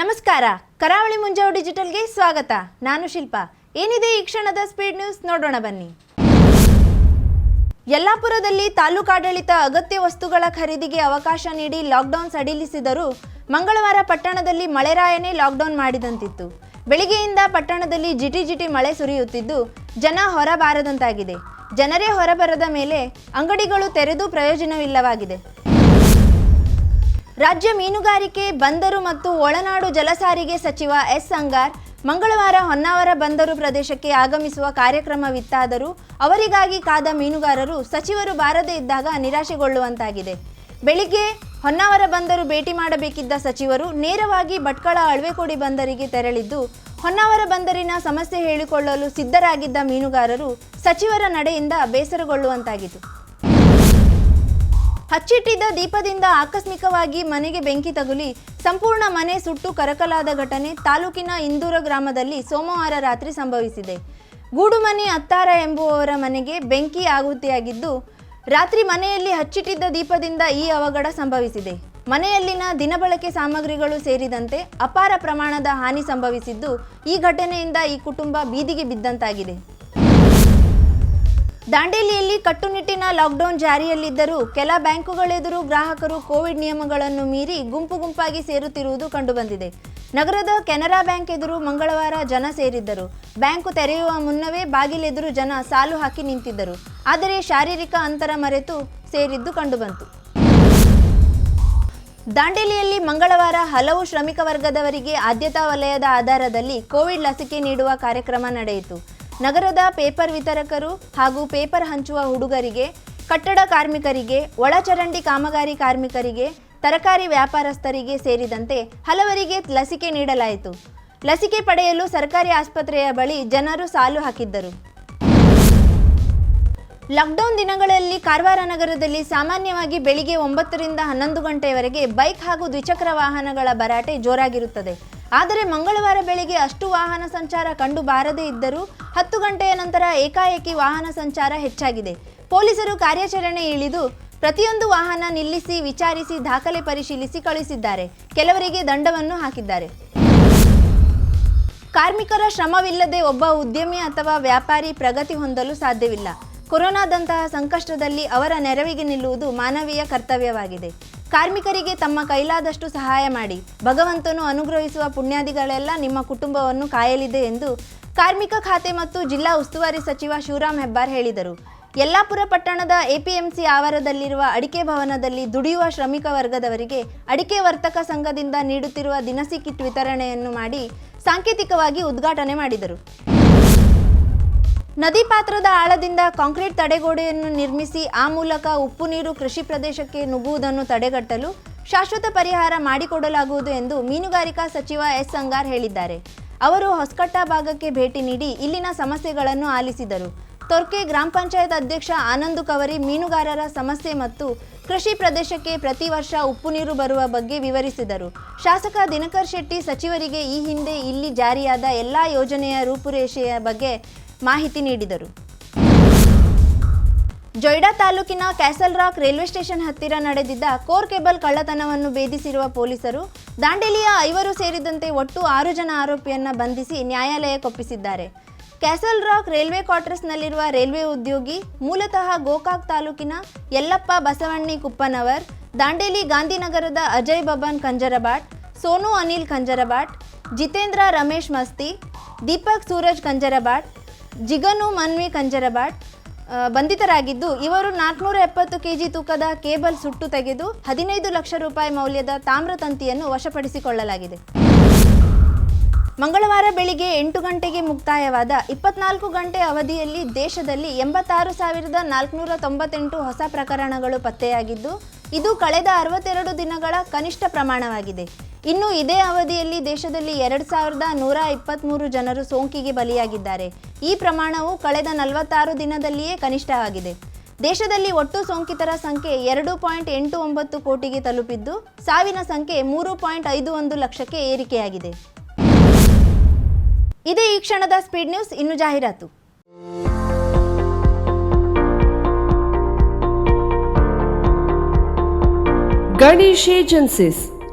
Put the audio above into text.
ನಮಸ್ಕಾರ. ಕರಾವಳಿ ಮುಂಜಾವು ಡಿಜಿಟಲ್ಗೆ ಸ್ವಾಗತ. ನಾನು ಶಿಲ್ಪ. ಏನಿದೆ ಈ ಕ್ಷಣದ ಸ್ಪೀಡ್ ನ್ಯೂಸ್? ನೋಡೋಣ ಬನ್ನಿ. ಯಲ್ಲಾಪುರದಲ್ಲಿ ತಾಲೂಕಾಡಳಿತ ಅಗತ್ಯ ವಸ್ತುಗಳ ಖರೀದಿಗೆ ಅವಕಾಶ ನೀಡಿ ಲಾಕ್ಡೌನ್ ಸಡಿಲಿಸಿದರೂ ಮಂಗಳವಾರ ಪಟ್ಟಣದಲ್ಲಿ ಮಳೆರಾಯನೇ ಲಾಕ್ಡೌನ್ ಮಾಡಿದಂತಿತ್ತು. ಬೆಳಿಗ್ಗೆಯಿಂದ ಪಟ್ಟಣದಲ್ಲಿ ಜಿಟಿ ಜಿಟಿ ಮಳೆ ಸುರಿಯುತ್ತಿದ್ದು ಜನ ಹೊರಬಾರದಂತಾಗಿದೆ. ಜನರೇ ಹೊರಬರದ ಮೇಲೆ ಅಂಗಡಿಗಳು ತೆರೆದು ಪ್ರಯೋಜನವಿಲ್ಲವಾಗಿದೆ. ರಾಜ್ಯ ಮೀನುಗಾರಿಕೆ, ಬಂದರು ಮತ್ತು ಒಳನಾಡು ಜಲಸಾರಿಗೆ ಸಚಿವ ಎಸ್. ಅಂಗಾರ್, ಮಂಗಳವಾರ ಹೊನ್ನಾವರ ಬಂದರು ಪ್ರದೇಶಕ್ಕೆ ಆಗಮಿಸುವ ಕಾರ್ಯಕ್ರಮವಿತ್ತಾದರೂ ಅವರಿಗಾಗಿ ಕಾದ ಮೀನುಗಾರರು ಸಚಿವರು ಬಾರದೇ ಇದ್ದಾಗ ನಿರಾಶೆಗೊಳ್ಳುವಂತಾಗಿದೆ. ಬೆಳಿಗ್ಗೆ ಹೊನ್ನಾವರ ಬಂದರು ಭೇಟಿ ಮಾಡಬೇಕಿದ್ದ ಸಚಿವರು ನೇರವಾಗಿ ಭಟ್ಕಳ ಅಳ್ವೆಕೋಡಿ ಬಂದರಿಗೆ ತೆರಳಿದ್ದು, ಹೊನ್ನಾವರ ಬಂದರಿನ ಸಮಸ್ಯೆ ಹೇಳಿಕೊಳ್ಳಲು ಸಿದ್ಧರಾಗಿದ್ದ ಮೀನುಗಾರರು ಸಚಿವರ ನಡೆಯಿಂದ ಬೇಸರಗೊಳ್ಳುವಂತಾಗಿತ್ತು. ಹಚ್ಚಿಟ್ಟಿದ್ದ ದೀಪದಿಂದ ಆಕಸ್ಮಿಕವಾಗಿ ಮನೆಗೆ ಬೆಂಕಿ ತಗುಲಿ ಸಂಪೂರ್ಣ ಮನೆ ಸುಟ್ಟು ಕರಕಲಾದ ಘಟನೆ ತಾಲೂಕಿನ ಇಂದೂರ ಗ್ರಾಮದಲ್ಲಿ ಸೋಮವಾರ ರಾತ್ರಿ ಸಂಭವಿಸಿದೆ. ಗೂಡುಮನೆ ಅತ್ತಾರ ಎಂಬುವವರ ಮನೆಗೆ ಬೆಂಕಿ ಆಹುತಿಯಾಗಿದ್ದು, ರಾತ್ರಿ ಮನೆಯಲ್ಲಿ ಹಚ್ಚಿಟ್ಟಿದ್ದ ದೀಪದಿಂದ ಈ ಅವಘಡ ಸಂಭವಿಸಿದೆ. ಮನೆಯಲ್ಲಿನ ದಿನಬಳಕೆ ಸಾಮಗ್ರಿಗಳು ಸೇರಿದಂತೆ ಅಪಾರ ಪ್ರಮಾಣದ ಹಾನಿ ಸಂಭವಿಸಿದ್ದು, ಈ ಘಟನೆಯಿಂದ ಈ ಕುಟುಂಬ ಬೀದಿಗೆ ಬಿದ್ದಂತಾಗಿದೆ. ದಾಂಡೇಲಿಯಲ್ಲಿ ಕಟ್ಟುನಿಟ್ಟಿನ ಲಾಕ್ಡೌನ್ ಜಾರಿಯಲ್ಲಿದ್ದರೂ ಕೆಲ ಬ್ಯಾಂಕುಗಳೆದುರು ಗ್ರಾಹಕರು ಕೋವಿಡ್ ನಿಯಮಗಳನ್ನು ಮೀರಿ ಗುಂಪು ಗುಂಪಾಗಿ ಸೇರುತ್ತಿರುವುದು ಕಂಡುಬಂದಿದೆ. ನಗರದ ಕೆನರಾ ಬ್ಯಾಂಕ್ ಎದುರು ಮಂಗಳವಾರ ಜನ ಸೇರಿದ್ದರು. ಬ್ಯಾಂಕು ತೆರೆಯುವ ಮುನ್ನವೇ ಬಾಗಿಲೆದುರು ಜನ ಸಾಲು ಹಾಕಿ ನಿಂತಿದ್ದರು. ಆದರೆ ಶಾರೀರಿಕ ಅಂತರ ಮರೆತು ಸೇರಿದ್ದು ಕಂಡುಬಂತು. ದಾಂಡೇಲಿಯಲ್ಲಿ ಮಂಗಳವಾರ ಹಲವು ಶ್ರಮಿಕ ವರ್ಗದವರಿಗೆ ಆದ್ಯತಾ ವಲಯದ ಆಧಾರದಲ್ಲಿ ಕೋವಿಡ್ ಲಸಿಕೆ ನೀಡುವ ಕಾರ್ಯಕ್ರಮ ನಡೆಯಿತು. ನಗರದ ಪೇಪರ್ ವಿತರಕರು ಹಾಗೂ ಪೇಪರ್ ಹಂಚುವ ಹುಡುಗರಿಗೆ, ಕಟ್ಟಡ ಕಾರ್ಮಿಕರಿಗೆ, ಒಳಚರಂಡಿ ಕಾಮಗಾರಿ ಕಾರ್ಮಿಕರಿಗೆ, ತರಕಾರಿ ವ್ಯಾಪಾರಸ್ಥರಿಗೆ ಸೇರಿದಂತೆ ಹಲವರಿಗೆ ಲಸಿಕೆ ನೀಡಲಾಯಿತು. ಲಸಿಕೆ ಪಡೆಯಲು ಸರ್ಕಾರಿ ಆಸ್ಪತ್ರೆಯ ಬಳಿ ಜನರು ಸಾಲು ಹಾಕಿದ್ದರು. ಲಾಕ್ಡೌನ್ ದಿನಗಳಲ್ಲಿ ಕಾರವಾರ ನಗರದಲ್ಲಿ ಸಾಮಾನ್ಯವಾಗಿ ಬೆಳಿಗ್ಗೆ ಒಂಬತ್ತರಿಂದ ಹನ್ನೊಂದು ಗಂಟೆಯವರೆಗೆ ಬೈಕ್ ಹಾಗೂ ದ್ವಿಚಕ್ರ ವಾಹನಗಳ ಭರಾಟೆ ಜೋರಾಗಿರುತ್ತದೆ. ಆದರೆ ಮಂಗಳವಾರ ಬೆಳಿಗ್ಗೆ ಅಷ್ಟು ವಾಹನ ಸಂಚಾರ ಕಂಡು ಬಾರದೇ ಇದ್ದರೂ ಹತ್ತು ಗಂಟೆಯ ನಂತರ ಏಕಾಏಕಿ ವಾಹನ ಸಂಚಾರ ಹೆಚ್ಚಾಗಿದೆ. ಪೊಲೀಸರು ಕಾರ್ಯಾಚರಣೆ ಇಳಿದು ಪ್ರತಿಯೊಂದು ವಾಹನ ನಿಲ್ಲಿಸಿ, ವಿಚಾರಿಸಿ, ದಾಖಲೆ ಪರಿಶೀಲಿಸಿ ಕಳುಹಿಸಿದ್ದಾರೆ. ಕೆಲವರಿಗೆ ದಂಡವನ್ನು ಹಾಕಿದ್ದಾರೆ. ಕಾರ್ಮಿಕರ ಶ್ರಮವಿಲ್ಲದೆ ಒಬ್ಬ ಉದ್ಯಮಿ ಅಥವಾ ವ್ಯಾಪಾರಿ ಪ್ರಗತಿ ಹೊಂದಲು ಸಾಧ್ಯವಿಲ್ಲ. ಕೊರೋನಾದಂತಹ ಸಂಕಷ್ಟದಲ್ಲಿ ಅವರ ನೆರವಿಗೆ ನಿಲ್ಲುವುದು ಮಾನವೀಯ ಕರ್ತವ್ಯವಾಗಿದೆ. ಕಾರ್ಮಿಕರಿಗೆ ತಮ್ಮ ಕೈಲಾದಷ್ಟು ಸಹಾಯ ಮಾಡಿ. ಭಗವಂತನು ಅನುಗ್ರಹಿಸುವ ಪುಣ್ಯಾದಿಗಳೆಲ್ಲ ನಿಮ್ಮ ಕುಟುಂಬವನ್ನು ಕಾಯಲಿದೆ ಎಂದು ಕಾರ್ಮಿಕ ಖಾತೆ ಮತ್ತು ಜಿಲ್ಲಾ ಉಸ್ತುವಾರಿ ಸಚಿವ ಶಿವರಾಮ್ ಹೆಬ್ಬಾರ್ ಹೇಳಿದರು. ಯಲ್ಲಾಪುರ ಪಟ್ಟಣದ ಎಪಿಎಂಸಿ ಆವರದಲ್ಲಿರುವ ಅಡಿಕೆ ಭವನದಲ್ಲಿ ದುಡಿಯುವ ಶ್ರಮಿಕ ವರ್ಗದವರಿಗೆ ಅಡಿಕೆ ವರ್ತಕ ಸಂಘದಿಂದ ನೀಡುತ್ತಿರುವ ದಿನಸಿ ಕಿಟ್ ವಿತರಣೆಯನ್ನು ಮಾಡಿ ಸಾಂಕೇತಿಕವಾಗಿ ಉದ್ಘಾಟನೆ ಮಾಡಿದರು. ನದಿ ಪಾತ್ರದ ಆಳದಿಂದ ಕಾಂಕ್ರೀಟ್ ತಡೆಗೋಡೆಯನ್ನು ನಿರ್ಮಿಸಿ, ಆ ಮೂಲಕ ಉಪ್ಪು ನೀರು ಕೃಷಿ ಪ್ರದೇಶಕ್ಕೆ ನುಗ್ಗುವುದನ್ನು ತಡೆಗಟ್ಟಲು ಶಾಶ್ವತ ಪರಿಹಾರ ಮಾಡಿಕೊಡಲಾಗುವುದು ಎಂದು ಮೀನುಗಾರಿಕಾ ಸಚಿವ ಎಸ್. ಅಂಗಾರ್ ಹೇಳಿದ್ದಾರೆ. ಅವರು ಹೊಸಕಟ್ಟ ಭಾಗಕ್ಕೆ ಭೇಟಿ ನೀಡಿ ಇಲ್ಲಿನ ಸಮಸ್ಯೆಗಳನ್ನು ಆಲಿಸಿದರು. ತೊರ್ಕೆ ಗ್ರಾಮ ಪಂಚಾಯತ್ ಅಧ್ಯಕ್ಷ ಆನಂದು ಕವರಿ, ಮೀನುಗಾರರ ಸಮಸ್ಯೆ ಮತ್ತು ಕೃಷಿ ಪ್ರದೇಶಕ್ಕೆ ಪ್ರತಿ ವರ್ಷ ಉಪ್ಪು ನೀರು ಬರುವ ಬಗ್ಗೆ ವಿವರಿಸಿದರು. ಶಾಸಕ ದಿನಕರ್ ಶೆಟ್ಟಿ ಸಚಿವರಿಗೆ ಈ ಹಿಂದೆ ಇಲ್ಲಿ ಜಾರಿಯಾದ ಎಲ್ಲಾ ಯೋಜನೆಯ ರೂಪುರೇಷೆಯ ಬಗ್ಗೆ ಮಾಹಿತಿ ನೀಡಿದರು. ಜೊಯ್ಡಾ ತಾಲೂಕಿನ ಕ್ಯಾಸಲ್ ರಾಕ್ ರೈಲ್ವೆ ಸ್ಟೇಷನ್ ಹತ್ತಿರ ನಡೆದಿದ್ದ ಕೋರ್ ಕೇಬಲ್ ಕಳ್ಳತನವನ್ನು ಭೇದಿಸಿರುವ ಪೊಲೀಸರು ದಾಂಡೇಲಿಯ ಐವರು ಸೇರಿದಂತೆ ಒಟ್ಟು ಆರು ಜನ ಆರೋಪಿಯನ್ನ ಬಂಧಿಸಿ ನ್ಯಾಯಾಲಯಕ್ಕೊಪ್ಪಿಸಿದ್ದಾರೆ ಕ್ಯಾಸಲ್ ರಾಕ್ ರೈಲ್ವೆ ಕ್ವಾರ್ಟರ್ಸ್ನಲ್ಲಿರುವ ರೈಲ್ವೆ ಉದ್ಯೋಗಿ ಮೂಲತಃ ಗೋಕಾಕ್ ತಾಲೂಕಿನ ಯಲ್ಲಪ್ಪ ಬಸವಣ್ಣಿ ಕುಪ್ಪನವರ್, ದಾಂಡೇಲಿ ಗಾಂಧಿನಗರದ ಅಜಯ್ ಬಬನ್ ಕಂಜರಬಾಟ್, ಸೋನು ಅನಿಲ್ ಕಂಜರಬಾಟ್, ಜಿತೇಂದ್ರ ರಮೇಶ್ ಮಸ್ತಿ, ದೀಪಕ್ ಸೂರಜ್ ಕಂಜರಬಾಟ್ ಜಿಗನು ಮನ್ವಿ ಕಂಜರಬಾಟ್ ಬಂಧಿತರಾಗಿದ್ದು ಇವರು ನಾಲ್ಕುನೂರ ಎಪ್ಪತ್ತು ಕೆಜಿ ತೂಕದ ಕೇಬಲ್ ಸುಟ್ಟು ತೆಗೆದು ಹದಿನೈದು ಲಕ್ಷ ರೂಪಾಯಿ ಮೌಲ್ಯದ ತಾಮ್ರ ತಂತಿಯನ್ನು ವಶಪಡಿಸಿಕೊಳ್ಳಲಾಗಿದೆ. ಮಂಗಳವಾರ ಬೆಳಿಗ್ಗೆ ಎಂಟು ಗಂಟೆಗೆ ಮುಕ್ತಾಯವಾದ ಇಪ್ಪತ್ನಾಲ್ಕು ಗಂಟೆ ಅವಧಿಯಲ್ಲಿ ದೇಶದಲ್ಲಿ ಎಂಬತ್ತಾರು ಸಾವಿರದ ನಾಲ್ಕುನೂರ ತೊಂಬತ್ತೆಂಟು ಹೊಸ ಪ್ರಕರಣಗಳು ಪತ್ತೆಯಾಗಿದ್ದು, ಇದು ಕಳೆದ ಅರವತ್ತೆರಡು ದಿನಗಳ ಕನಿಷ್ಠ ಪ್ರಮಾಣವಾಗಿದೆ. ಇನ್ನು ಇದೇ ಅವಧಿಯಲ್ಲಿ ದೇಶದಲ್ಲಿ ಎರಡು ಸಾವಿರದ ನೂರ ಇಪ್ಪತ್ತ್ಮೂರು ಜನರು ಸೋಂಕಿಗೆ ಬಲಿಯಾಗಿದ್ದಾರೆ. ಈ ಪ್ರಮಾಣವು ಕಳೆದ ನಲವತ್ತಾರು ದಿನದಲ್ಲಿಯೇ ಕನಿಷ್ಠವಾಗಿದೆ ದೇಶದಲ್ಲಿ ಒಟ್ಟು ಸೋಂಕಿತರ ಸಂಖ್ಯೆ ಎರಡು ಪಾಯಿಂಟ್ ಎಂಟು ಒಂಬತ್ತು ಕೋಟಿಗೆ ತಲುಪಿದ್ದು, ಸಾವಿನ ಸಂಖ್ಯೆ ಮೂರು ಪಾಯಿಂಟ್ ಐದು ಒಂದು ಲಕ್ಷಕ್ಕೆ ಏರಿಕೆಯಾಗಿದೆ. ಇದೇ ಈ ಕ್ಷಣದ ಸ್ಪೀಡ್ ನ್ಯೂಸ್ ಇನ್ನು ಜಾಹೀರಾತು. ಗಣೇಶ್ ಏಜೆನ್ಸೀಸ್